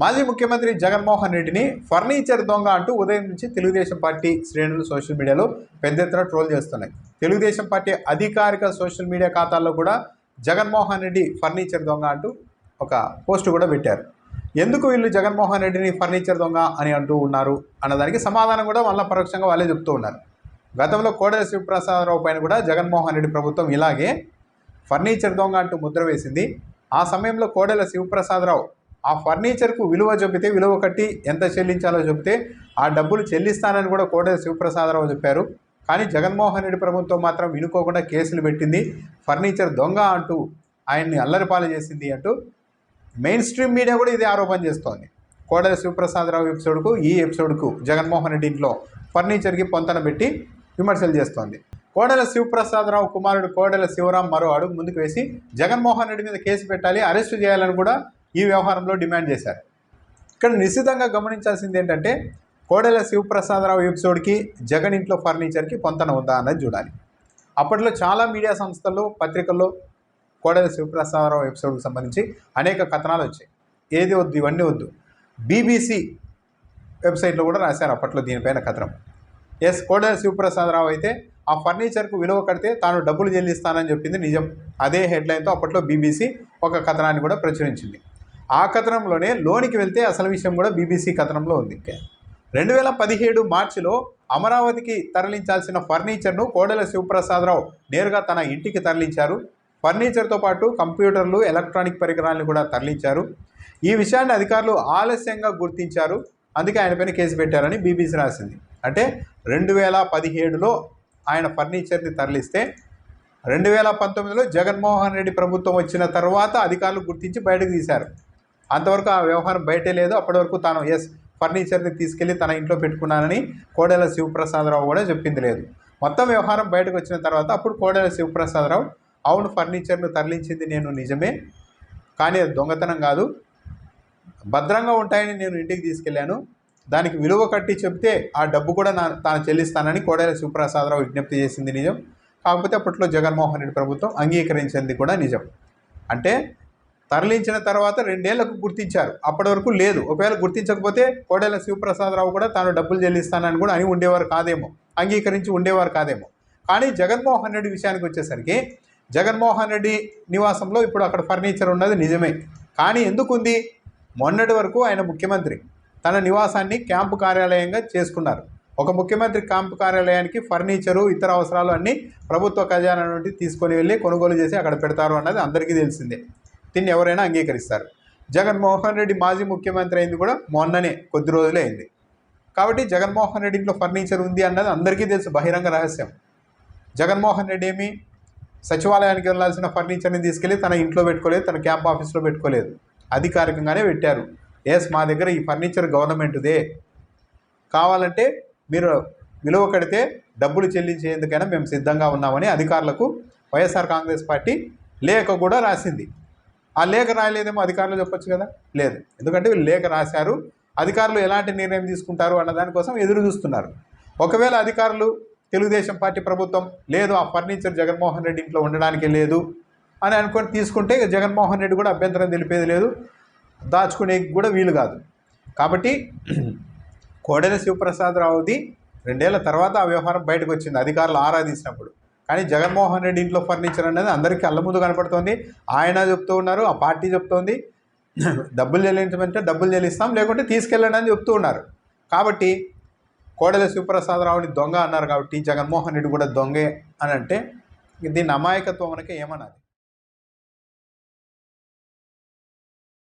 మాజీ ముఖ్యమంత్రి జగన్మోహన్ రెడ్డిని ఫర్నిచర్ దొంగ అంటూ ఉదయం నుంచి తెలుగుదేశం పార్టీ శ్రేణులు సోషల్ మీడియాలో పెద్ద ఎత్తున ట్రోల్ చేస్తున్నాయి. తెలుగుదేశం పార్టీ అధికారిక సోషల్ మీడియా ఖాతాల్లో కూడా జగన్మోహన్ రెడ్డి ఫర్నిచర్ దొంగ అంటూ ఒక పోస్ట్ కూడా పెట్టారు. ఎందుకు వీళ్ళు జగన్మోహన్ రెడ్డిని ఫర్నిచర్ దొంగ అని అంటూ ఉన్నారు అన్నదానికి సమాధానం కూడా వాళ్ళ పరోక్షంగా వాళ్ళే చెప్తూ ఉన్నారు. గతంలో కోడెల శివప్రసాదరావు పైన కూడా జగన్మోహన్ రెడ్డి ప్రభుత్వం ఇలాగే ఫర్నిచర్ దొంగ అంటూ ముద్ర వేసింది. ఆ సమయంలో కోడెల శివప్రసాదరావు ఆ ఫర్నిచర్కు విలువ చెబితే విలువ కట్టి ఎంత చెల్లించాలో చెబితే ఆ డబ్బులు చెల్లిస్తానని కూడా కోడెల శివప్రసాదరావు చెప్పారు. కానీ జగన్మోహన్ రెడ్డి ప్రభుత్వం మాత్రం వినుకోకుండా కేసులు పెట్టింది. ఫర్నిచర్ దొంగ అంటూ ఆయన్ని అల్లరిపాలు చేసింది అంటూ మెయిన్ స్ట్రీమ్ మీడియా కూడా ఇదే ఆరోపణ చేస్తోంది. కోడెల శివప్రసాదరావు ఎపిసోడ్కు ఈ ఎపిసోడ్కు జగన్మోహన్ రెడ్డి ఇంట్లో ఫర్నిచర్కి పొంతన పెట్టి విమర్శలు చేస్తోంది. కోడెల శివప్రసాదరావు కుమారుడు కోడెల శివరాం మరో అడుగు ముందుకు వేసి జగన్మోహన్ రెడ్డి మీద కేసు పెట్టాలి అరెస్టు చేయాలని కూడా ఈ వ్యవహారంలో డిమాండ్ చేశారు. ఇక్కడ నిశ్చితంగా గమనించాల్సింది ఏంటంటే కోడెల శివప్రసాదరావు ఎపిసోడ్కి జగన్ ఇంట్లో ఫర్నిచర్కి పొంతన ఉందా అన్నది చూడాలి. అప్పట్లో చాలా మీడియా సంస్థల్లో పత్రికల్లో కోడెల శివప్రసాదరావు ఎపిసోడ్కి సంబంధించి అనేక కథనాలు వచ్చాయి. ఏది వద్దు ఇవన్నీ వద్దు. బీబీసీ వెబ్సైట్లో కూడా రాశారు అప్పట్లో దీనిపైన కథనం. ఎస్ కోడెల శివప్రసాదరావు అయితే ఆ ఫర్నిచర్కు విలువ కడితే తాను డబ్బులు చెల్లిస్తానని చెప్పింది నిజం. అదే హెడ్లైన్తో అప్పట్లో బీబీసీ ఒక కథనాన్ని కూడా ప్రచురించింది. ఆ కథనంలోనే లోనికి వెళ్తే అసలు విషయం కూడా బీబీసీ కథనంలో ఉంది. రెండు వేల పదిహేడు మార్చిలో అమరావతికి తరలించాల్సిన ఫర్నిచర్ను కోడెల శివప్రసాదరావు నేరుగా తన ఇంటికి తరలించారు. ఫర్నిచర్తో పాటు కంప్యూటర్లు ఎలక్ట్రానిక్ పరికరాలను కూడా తరలించారు. ఈ విషయాన్ని అధికారులు ఆలస్యంగా గుర్తించారు. అందుకే ఆయన పైన కేసు పెట్టారని బీబీసీ రాసింది. అంటే రెండు వేల పదిహేడులో ఆయన ఫర్నిచర్ని తరలిస్తే రెండు వేల పంతొమ్మిదిలో జగన్మోహన్ రెడ్డి ప్రభుత్వం వచ్చిన తర్వాత అధికారులు గుర్తించి బయటకు తీశారు. అంతవరకు ఆ వ్యవహారం బయటే లేదు. అప్పటి వరకు తాను ఎస్ ఫర్నిచర్ని తీసుకెళ్ళి తన ఇంట్లో పెట్టుకున్నానని కోడెల శివప్రసాదరావు కూడా చెప్పింది లేదు. మొత్తం వ్యవహారం బయటకు వచ్చిన తర్వాత అప్పుడు కోడెల శివప్రసాదరావు అవును ఫర్నిచర్ను తరలించింది నేను నిజమే కానీ అది దొంగతనం కాదు. భద్రంగా ఉంటాయని నేను ఇంటికి తీసుకెళ్ళాను. దానికి విలువ కట్టి చెప్తే ఆ డబ్బు కూడా నా తాను చెల్లిస్తానని కోడెల శివప్రసాదరావు విజ్ఞప్తి చేసింది నిజం. కాకపోతే అప్పట్లో జగన్మోహన్ రెడ్డి ప్రభుత్వం అంగీకరించింది కూడా నిజం. అంటే తరలించిన తర్వాత రెండేళ్ళకు గుర్తించారు. అప్పటి వరకు లేదు. ఒకవేళ గుర్తించకపోతే కోడెల శివప్రసాదరావు కూడా తాను డబ్బులు చెల్లిస్తానని కూడా అని ఉండేవారు కాదేమో. అంగీకరించి ఉండేవారు కాదేమో. కానీ జగన్మోహన్ రెడ్డి విషయానికి వచ్చేసరికి జగన్మోహన్ రెడ్డి నివాసంలో ఇప్పుడు అక్కడ ఫర్నిచర్ ఉన్నది నిజమే. కానీ ఎందుకుంది? మొన్నటి వరకు ఆయన ముఖ్యమంత్రి. తన నివాసాన్ని క్యాంపు కార్యాలయంగా చేసుకున్నారు. ఒక ముఖ్యమంత్రి క్యాంపు కార్యాలయానికి ఫర్నిచరు ఇతర అవసరాలు అన్నీ ప్రభుత్వ ఖజానా నుండి తీసుకొని వెళ్ళి కొనుగోలు చేసి అక్కడ పెడతారు అన్నది అందరికీ తెలిసిందే. దీన్ని ఎవరైనా అంగీకరిస్తారు. జగన్మోహన్ రెడ్డి మాజీ ముఖ్యమంత్రి అయింది కూడా మొన్ననే కొద్ది రోజులే అయింది. కాబట్టి జగన్మోహన్ రెడ్డి ఇంట్లో ఫర్నిచర్ ఉంది అన్నది అందరికీ తెలుసు బహిరంగ రహస్యం. జగన్మోహన్ రెడ్డి ఏమి సచివాలయానికి వెళ్ళాల్సిన ఫర్నిచర్ని తీసుకెళ్ళి తన ఇంట్లో పెట్టుకోలేదు తన క్యాంప్ ఆఫీస్లో పెట్టుకోలేదు. అధికారికంగానే పెట్టారు. ఎస్ మా దగ్గర ఈ ఫర్నిచర్ గవర్నమెంట్దే. కావాలంటే మీరు విలువ కడితే డబ్బులు చెల్లించేందుకైనా మేము సిద్ధంగా ఉన్నామని అధికారులకు వైఎస్ఆర్ కాంగ్రెస్ పార్టీ లేఖ కూడా రాసింది. ఆ లేఖ రాయలేదేమో అధికారులు చెప్పొచ్చు కదా? లేదు. ఎందుకంటే వీళ్ళు లేఖ రాశారు. అధికారులు ఎలాంటి నిర్ణయం తీసుకుంటారు అన్న దానికోసం ఎదురు చూస్తున్నారు. ఒకవేళ అధికారులు తెలుగుదేశం పార్టీ ప్రభుత్వం లేదు ఆ ఫర్నిచర్ జగన్మోహన్ రెడ్డి ఇంట్లో ఉండడానికి లేదు అని అనుకొని తీసుకుంటే జగన్మోహన్ రెడ్డి కూడా అభ్యంతరం తెలిపేది లేదు. దాచుకునే కూడా వీలు కాదు. కాబట్టి కోడెల శివప్రసాదరావుది రెండేళ్ళ తర్వాత ఆ వ్యవహారం బయటకు వచ్చింది. అధికారులు ఆరాధించినప్పుడు కానీ జగన్మోహన్ రెడ్డి ఇంట్లో ఫర్నిచర్ అనేది అందరికీ అల్ల ముందు కనపడుతోంది. ఆయన చెప్తూ ఉన్నారు ఆ పార్టీ చెప్తోంది. డబ్బులు చెల్లించమంటే డబ్బులు చెల్లిస్తాం లేకుంటే తీసుకెళ్ళండి అని చెప్తూ ఉన్నారు. కాబట్టి కోడెల శివప్రసాదరావుని దొంగ అన్నారు కాబట్టి జగన్మోహన్ రెడ్డి కూడా దొంగే అని అంటే దీన్ని అమాయకత్వం అనకే ఏమన్నది